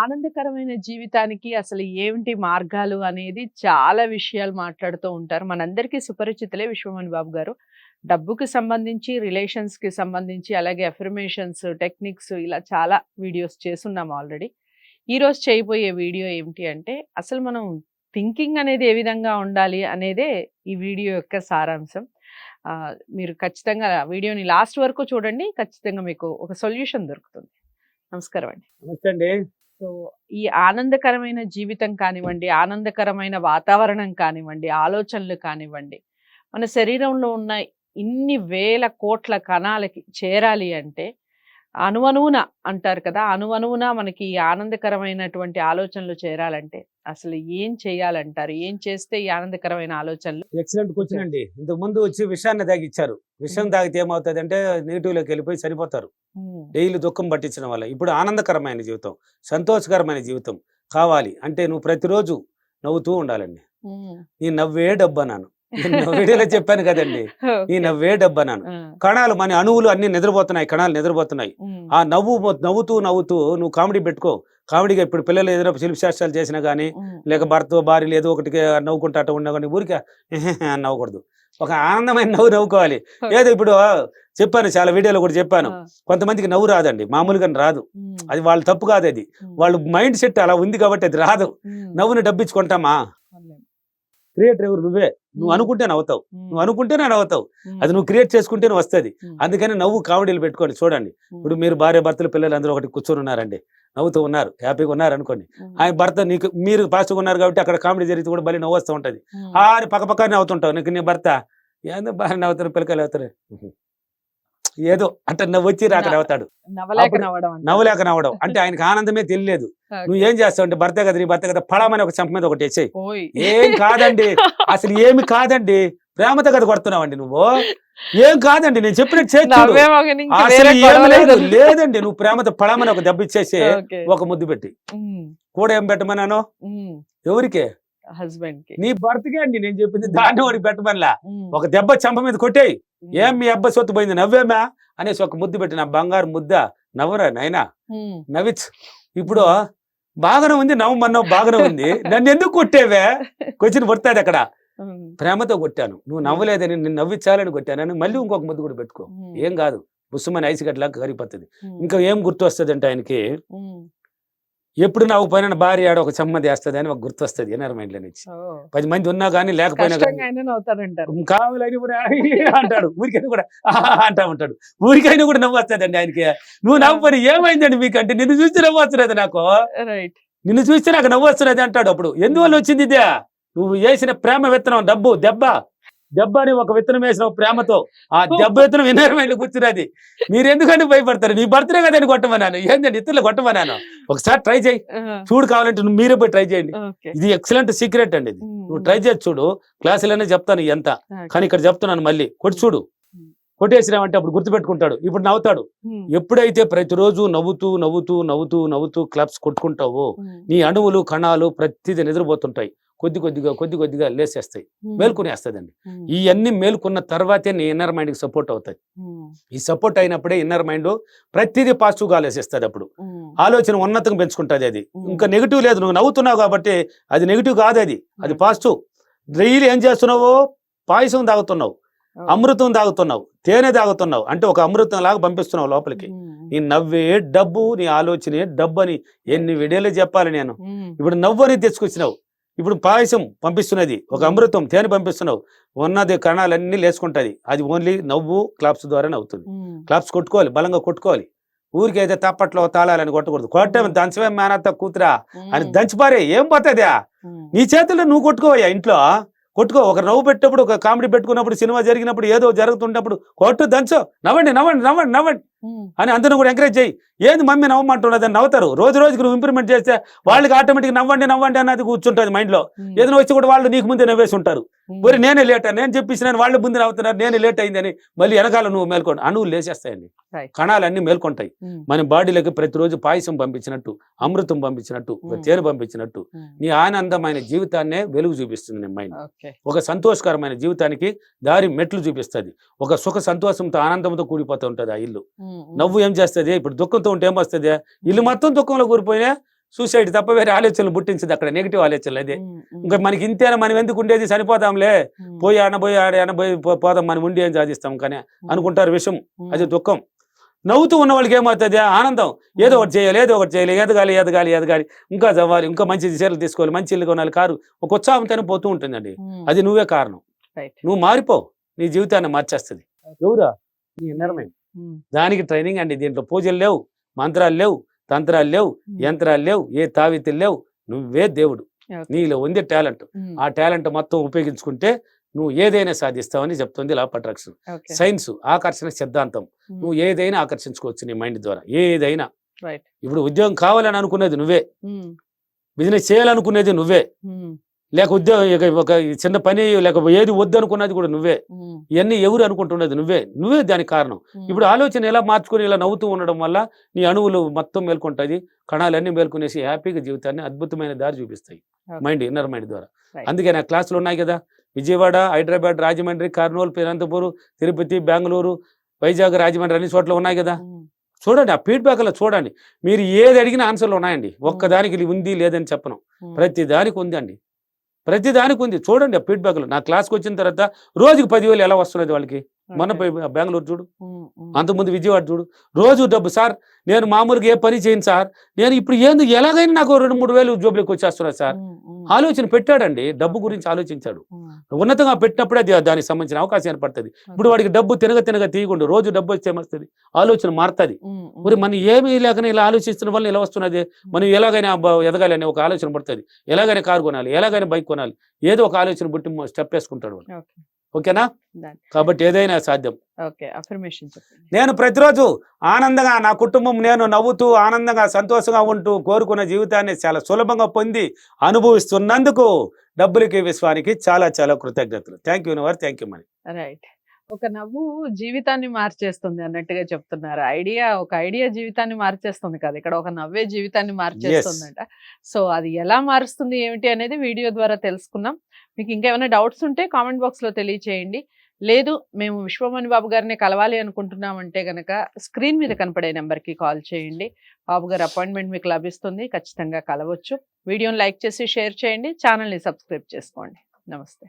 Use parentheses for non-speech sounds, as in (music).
ఆనందకరమైన జీవితానికి అసలు ఏమిటి మార్గాలు అనేది చాలా విషయాలు మాట్లాడుతూ ఉంటారు. మనందరికీ సుపరిచితులే విశ్వమణి బాబు గారు. డబ్బుకి సంబంధించి రిలేషన్స్కి సంబంధించి అలాగే అఫర్మేషన్స్ టెక్నిక్స్ ఇలా చాలా వీడియోస్ చేస్తున్నాం ఆల్రెడీ. ఈరోజు చేయబోయే వీడియో ఏమిటి అంటే అసలు మనం థింకింగ్ అనేది ఏ విధంగా ఉండాలి అనేదే ఈ వీడియో యొక్క సారాంశం. మీరు ఖచ్చితంగా వీడియోని లాస్ట్ వరకు చూడండి. ఖచ్చితంగా మీకు ఒక సొల్యూషన్ దొరుకుతుంది. నమస్కారం అండి. నమస్తే అండి. సో ఈ ఆనందకరమైన జీవితం కానివ్వండి ఆనందకరమైన వాతావరణం కానివ్వండి ఆలోచనలు కానివ్వండి మన శరీరంలో ఉన్న ఇన్ని వేల కోట్ల కణాలకి చేరాలి అంటే అణువణువున అంటారు కదా అణువణువున మనకి ఈ ఆనందకరమైనటువంటి ఆలోచనలు చేరాలంటే అసలు ఏం చేయాలంటారు? ఏం చేస్తే ఈ ఆనందకరమైన ఆలోచనలు ఎక్సలెంట్ క్వశ్చన్ అండి. ఇంతకు ముందు వచ్చి విషయాన్ని తాగిచ్చారు విషయం తాగితే ఏమవుతుంది అంటే నెగిటివ్లోకి వెళ్ళిపోయి ఉమ్, డైలీ దుఃఖం పట్టించడం వల్ల ఇప్పుడు ఆనందకరమైన జీవితం సంతోషకరమైన జీవితం కావాలి అంటే నువ్వు ప్రతిరోజు నవ్వుతూ ఉండాలండి. నీ నవ్వే డబ్బు అన్నాను నేను వీడియోలో చెప్పాను కదండి. ఓకే. నవ్వే డబ్బు కణాలు మన అణువులు అన్ని నిద్రపోతున్నాయి కణాలు నిద్రపోతున్నాయి. ఆ నవ్వు నవ్వుతూ నవ్వుతూ నువ్వు కామెడీ పెట్టుకో. కామెడీగా ఇప్పుడు పిల్లలు ఏదైనా శిల్ప శాస్త్రాలు చేసినా కానీ లేక భర్త భార్యలు ఏదో ఒకటి నవ్వుకుంటా అట్ట ఉన్నా కానీ ఊరికే (laughs) నవ్వకూడదు. ఒక ఆనందమైన నవ్వు నవ్వుకోవాలి. ఏదో ఇప్పుడు చెప్పాను చాలా వీడియోలో కూడా చెప్పాను. కొంతమందికి నవ్వు రాదండి మామూలుగా రాదు. అది వాళ్ళ తప్పు కాదు అది. వాళ్ళ మైండ్ సెట్ అలా ఉంది కాబట్టి అది రాదు. నవ్వుని డబ్బించుకుంటామా. క్రియేటర్ ఎవరు నువ్వే. నువ్వు అనుకుంటే నవ్వుతావు. నువ్వు అనుకుంటేనే నవ్వుతావు. అది నువ్వు క్రియేట్ చేసుకుంటేనే వస్తుంది. అందుకని నవ్వు కామెడీలు పెట్టుకోండి. చూడండి. ఇప్పుడు మీరు భార్య భర్తలు పిల్లలు అందరూ ఒకటి కూర్చొని ఉన్నారండి. నవ్వుతూ ఉన్నారు హ్యాపీగా ఉన్నారు అనుకోండి. ఆయన భర్త నీకు మీరు పాస్ట్గా ఉన్నారు కాబట్టి అక్కడ కామెడీ జరిగితే కూడా మళ్ళీ నవ్వు వస్తూ ఉంటుంది. ఉమ్, ఆ అని పక్క పక్కనే అవుతుంటావు నీకు నీ భర్త. ఏందో బాగా నవ్వుతారు పిల్లకాయలు అవుతారు ఏదో అంటే నవ్వు వచ్చి రాక నవ్వుతాడు. నవ్వలేక నవ్వడం అంటే ఆయనకి ఆనందమే తెలియలేదు. నువ్వు ఏం చేస్తావు అంటే భర్త కదా నీ భర్త కదా పడమని ఒక చంప మీద ఒకటి వేసేయి. ఏం కాదండి. అసలు ఏమి కాదండి. ప్రేమతో కదా కొడుతున్నావండి నువ్వు. ఏం కాదండి నేను చెప్పినట్టు చేసి చూడు. నవ్వే మగని ఇంక అసలు వేరే ఏమి గొడవ లేదు. లేదు. లేదండి నువ్వు ప్రేమతో పడమని ఒక దెబ్బ ఇచ్చేసి. ఒక ముద్దు పెట్టి. కూడా ఏం పెట్టమన్నాను? ఎవరికే? హస్బెండ్కి నీ భర్తకే అండి నేను చెప్పింది. దాన్ని వాడికి పెట్టమనిలా? ఒక దెబ్బ చంప మీద కొట్టేయి. ఏం మీ అబ్బా సొత్తు పోయింది? నవ్వేమా? అనేసి ఒక ముద్దు పెట్టి నా బంగారు ముద్ద. నవ్వరా నాయనా? ఉమ్, నవ్విచ్చు. ఇప్పుడు బాగానే ఉంది నవ్వమన్నావు బాగానే ఉంది. నన్ను ఎందుకు కొట్టేవే? (laughs) క్వశ్చన్ పడుతుంది అక్కడ. ప్రేమతో కొట్టాను. నువ్వు నవ్వలేదని నేను నవ్వించాలని కొట్టాను మళ్ళీ ఇంకొక ముద్దు కూడా పెట్టుకో. ఏం కాదు. బుస్సుమని ఐస్ గడ్డలాగా కరిగిపోతుంది. ఇంకా ఏం గుర్తు వస్తుంది అంటే ఆయనకి ఎప్పుడు నాకు పైన భార్య ఆడ ఒక చమ్మది వేస్తుంది అని ఒక గుర్తు వస్తుంది ఎన్ఆర్ మైండ్లో నుంచి. ఓ, పది మంది ఉన్నా కానీ లేకపోయినా కావాలని కూడా (laughs) అంటాడు. ఊరికైనా కూడా (laughs) అంటా ఉంటాడు. ఊరికైనా కూడా నవ్వు వస్తుందండి ఆయనకి. నువ్వు నవ్వని ఏమైందండి మీకు అంటే నిన్ను చూస్తే నవ్వు వస్తున్నది నాకు నిన్ను చూస్తే నాకు నవ్వు వస్తున్నది అంటాడు అప్పుడు. ఎందువల్ల వచ్చింది ఇదే? నువ్వు వేసిన ప్రేమ విత్తనం డబ్బు దెబ్బ. దెబ్బ అని ఒక విత్తనం వేసిన ప్రేమతో ఆ దెబ్బ విత్తనం వినరమైన కూర్చున్నది. మీరు ఎందుకంటే భయపడతారు? నీ బర్త్డే కదని కొట్టమన్నాను. ఏంటండి ఇతరులు కొట్టమన్నాను. ఒకసారి ట్రై చేయి. చూడు కావాలంటే నువ్వు మీరే పోయి ట్రై చేయండి. ఇది ఎక్సలెంట్ సీక్రెట్ అండి ఇది. నువ్వు ట్రై చేసి చూడు. క్లాసులోనే చెప్తాను ఎంత కానీ ఇక్కడ చెప్తున్నాను మళ్ళీ. కొట్టి చూడు. కొట్టేసినామంటే అప్పుడు గుర్తుపెట్టుకుంటాడు. ఇప్పుడు నవ్వుతాడు. ఎప్పుడైతే ప్రతిరోజు నవ్వుతూ నవ్వుతూ నవ్వుతూ నవ్వుతూ క్లబ్స్ కొట్టుకుంటావో నీ అణువులు కణాలు ప్రతిదీ నిద్రపోతుంటాయి. కొద్ది కొద్దిగా కొద్ది కొద్దిగా లేసేస్తాయి. మేల్కొనేస్తుందండి. ఇవన్నీ మేల్కొన్న తర్వాతే నీ ఇన్నర్ మైండ్కి సపోర్ట్ అవుతాయి. ఈ సపోర్ట్ అయినప్పుడే ఇన్నర్ మైండ్ ప్రతిదీ పాజిటివ్గా ఆలోచిస్తుంది అప్పుడు. ఆలోచన ఉన్నతంగా పెంచుకుంటుంది అది. ఇంకా నెగిటివ్ లేదు నువ్వు నవ్వుతున్నావు కాబట్టి అది నెగిటివ్ కాదు అది. అది పాజిటివ్ డైలీ ఏం చేస్తున్నావు? పాయసం తాగుతున్నావు. అమృతం తాగుతున్నావు. తేనె తాగుతున్నావు. అంటే ఒక అమృతం లాగా పంపిస్తున్నావు లోపలికి. నీ నవ్వే డబ్బు నీ ఆలోచనే డబ్బు అని ఎన్ని విడియోలు చెప్పాలి నేను. ఇప్పుడు నవ్వు అనేది తెచ్చుకొచ్చినావు. ఇప్పుడు పాయసం పంపిస్తున్నది ఒక అమృతం తేనె పంపిస్తున్నావు. ఉన్నది కణాలన్నీ లేచుకుంటుంది అది ఓన్లీ నవ్వు క్లాప్స్ ద్వారానే అవుతుంది. క్లాప్స్ కొట్టుకోవాలి బలంగా కొట్టుకోవాలి. ఊరికైతే తప్పట్లో తాళాలని కొట్టకూడదు. కొట్టే దంచమే మేనత్త కూతురా అని దంచిపారే ఏం పోతుందా నీ చేతుల్లో నువ్వు కొట్టుకోవయ్యా ఇంట్లో? కొట్టుకో ఒక నవ్వు పెట్టినప్పుడు ఒక కామెడీ పెట్టుకున్నప్పుడు సినిమా జరిగినప్పుడు ఏదో జరుగుతుంటప్పుడు కొట్టు దంచు. నవ్వండి నవ్వండి నవ్వండి నవ్వండి. అని అందరిని కూడా ఎంకరేజ్ చేయి. ఏంది మమ్మీ నవ్వమంటున్నది? అని నవ్వుతారు. రోజు రోజుకి నువ్వు ఇంప్రూవ్మెంట్ చేస్తే వాళ్ళకి ఆటోమేటిక్ నవ్వండి నవ్వండి అన్నది కూర్చుంటుంది మైండ్లో ఏదైనా వచ్చి కూడా వాళ్ళు నీకు ముందే నవ్వేసి ఉంటారు. మరి నేనే లేట్ నేను చెప్పేసిన వాళ్ళు ముందు నవ్వుతున్నారు. నేనే లేట్ అయిందని మళ్ళీ వెనకాల నువ్వు మేల్కోండి అణువులు లేచేస్తాయండి. కణాలన్నీ మేల్కొంటాయి. మన బాడీలోకి ప్రతిరోజు పాయసం పంపించినట్టు అమృతం పంపించినట్టు. తేనె పంపించినట్టు నీ ఆనందమైన జీవితాన్నే వెలుగు చూపిస్తుంది నీ మైండ్ ఒక సంతోషకరమైన జీవితానికి దారి మెట్లు చూపిస్తుంది. ఒక సుఖ సంతోషంతో ఆనందంతో కూడిపోతూ ఉంటుంది ఆ ఇల్లు. నవ్వు ఏం చేస్తుంది? ఇప్పుడు దుఃఖంతో ఉంటే ఏం వస్తుంది? ఇల్లు మొత్తం దుఃఖంలో కూలిపోయినా సూసైడ్ తప్ప వేరే ఆలోచనలు పుట్టించింది అక్కడ నెగిటివ్ ఆలోచనలు అదే. ఇంకా మనకి ఇంతేనా మనం ఎందుకు ఉండేది? చనిపోతాంలే పోయి అనబోయి ఆడ అనబోయి పోదాం మనం ఉండి ఏం సాధిస్తాం కానీ అనుకుంటారు విషయం అది దుఃఖం. నవ్వుతూ ఉన్న వాళ్ళకి ఏమవుతుంది? ఆనందం. ఏదో ఒకటి చేయాలి ఏదో ఒకటి చేయాలి. ఎదగాలి ఎదగాలి ఎదగాలి. ఇంకా చదవాలి ఇంకా మంచి చీరలు తీసుకోవాలి మంచి ఇల్లు కొనాలి కారు. ఒక ఉత్సాహంతోనే పోతూ ఉంటుందండి. అది నువ్వే కారణం. నువ్వు మారిపో. నీ జీవితాన్ని మార్చేస్తుంది. ఎవరా? నీ నిర్ణయం. దానికి ట్రైనింగ్ అండి. దీంట్లో పూజలు లేవు మంత్రాలు లేవు తంత్రాలు లేవు యంత్రాలు లేవు ఏ తావితులు లేవు. నువ్వే దేవుడు. నీలో ఉంది టాలెంట్. ఆ టాలెంట్ మొత్తం ఉపయోగించుకుంటే నువ్వు ఏదైనా సాధిస్తావని చెప్తుంది లా అట్రాక్షన్. సైన్స్ ఆకర్షణ సిద్ధాంతం. నువ్వు ఏదైనా ఆకర్షించుకోవచ్చు నీ మైండ్ ద్వారా. ఏదైనా. ఇప్పుడు ఉద్యోగం కావాలని అనుకునేది నువ్వే. బిజినెస్ చేయాలనుకునేది నువ్వే. లేక ఉద్యోగం ఒక చిన్న పని లేక ఏది వద్దు అనుకున్నది కూడా నువ్వే. ఇవన్నీ ఎవరు అనుకుంటున్నది నువ్వే. నువ్వే దానికి కారణం. ఇప్పుడు ఆలోచన ఎలా మార్చుకొని ఇలా నవ్వుతూ ఉండడం వల్ల నీ అణువులు మొత్తం మేల్కొంటాయి కణాలన్నీ మేల్కొనేసి హ్యాపీగా జీవితాన్ని అద్భుతమైన దారి చూపిస్తాయి. మైండ్ ఇన్నర్ మైండ్ ద్వారా. అందుకే నా క్లాసులు ఉన్నాయి కదా. విజయవాడ హైదరాబాద్ రాజమండ్రి కర్నూలు అనంతపురం తిరుపతి బెంగళూరు వైజాగ్ రాజమండ్రి అన్ని చోట్ల ఉన్నాయి కదా. చూడండి ఆ ఫీడ్బ్యాక్ అలా చూడండి. మీరు ఏది అడిగిన ఆన్సర్లు ఉన్నాయండి. ఒక్కదానికి ఉంది లేదని చెప్పను. ప్రతి దానికి ఉందండి. ప్రతి దానికి ఉంది. చూడండి ఆ ఫీడ్బ్యాక్లు నా క్లాస్కి వచ్చిన తర్వాత రోజుకి పదివేలు ఎలా వస్తున్నది వాళ్ళకి? పోయి బెంగళూరు చూడు. అంతకుముందు విజయవాడ చూడు. రోజు డబ్బు సార్ నేను మామూలుగా ఏ పని చేయను సార్. నేను ఇప్పుడు ఏంది ఎలాగైనా నాకు రెండు మూడు వేలు జోబులకు వచ్చేస్తున్నా సార్. ఆలోచన పెట్టాడండి. డబ్బు గురించి ఆలోచించాడు. ఉన్నతంగా పెట్టినప్పుడే అది దానికి సంబంధించిన అవకాశం ఏర్పడుతుంది. ఇప్పుడు వాడికి డబ్బు తినగ తినగ తీయకుండా రోజు డబ్బు వచ్చే ఏమొస్తుంది ఆలోచన మారుతుంది. మరి మనం ఏమీ లేకనే ఇలా ఆలోచిస్తున్న వల్ల ఇలా వస్తున్నది? మనం ఎలాగైనా ఎదగాలి అనే ఒక ఆలోచన పడుతుంది. ఎలాగైనా కారు కొనాలి ఎలాగైనా బైక్ కొనాలి ఏదో ఒక ఆలోచన పుట్టి స్టెప్ వేసుకుంటాడు ఓకే. ఓకేనా. కాబట్టి ఏదైనా సాధ్యం. నేను ప్రతిరోజు ఆనందంగా నా కుటుంబం నేను నవ్వుతూ ఆనందంగా సంతోషంగా ఉంటూ కోరుకున్న జీవితాన్ని చాలా సులభంగా పొంది అనుభవిస్తున్నందుకు డబ్బులకి విశ్వానికి చాలా చాలా కృతజ్ఞతలు. థ్యాంక్ యూ నవర్ థ్యాంక్ యూ మనీ రైట్ ఒక నవ్వు జీవితాన్ని మార్చేస్తుంది అన్నట్టుగా చెప్తున్నారు. ఐడియా ఒక ఐడియా జీవితాన్ని మార్చేస్తుంది కదా. ఇక్కడ ఒక నవ్వే జీవితాన్ని మార్చేస్తుందట. సో అది ఎలా మారుస్తుంది ఏమిటి అనేది వీడియో ద్వారా తెలుసుకున్నాం మీకు ఇంకా ఏమైనా డౌట్స్ ఉంటే కామెంట్ బాక్స్లో తెలియచేయండి. లేదు మేము విశ్వమణి బాబు గారిని కలవాలి అనుకుంటున్నామంటే గనక స్క్రీన్ మీద కనపడే నెంబర్కి కాల్ చేయండి. బాబు గారి అపాయింట్మెంట్ మీకు లభిస్తుంది. ఖచ్చితంగా కలవచ్చు. వీడియోని లైక్ చేసి షేర్ చేయండి. ఛానల్ని సబ్స్క్రైబ్ చేసుకోండి. నమస్తే.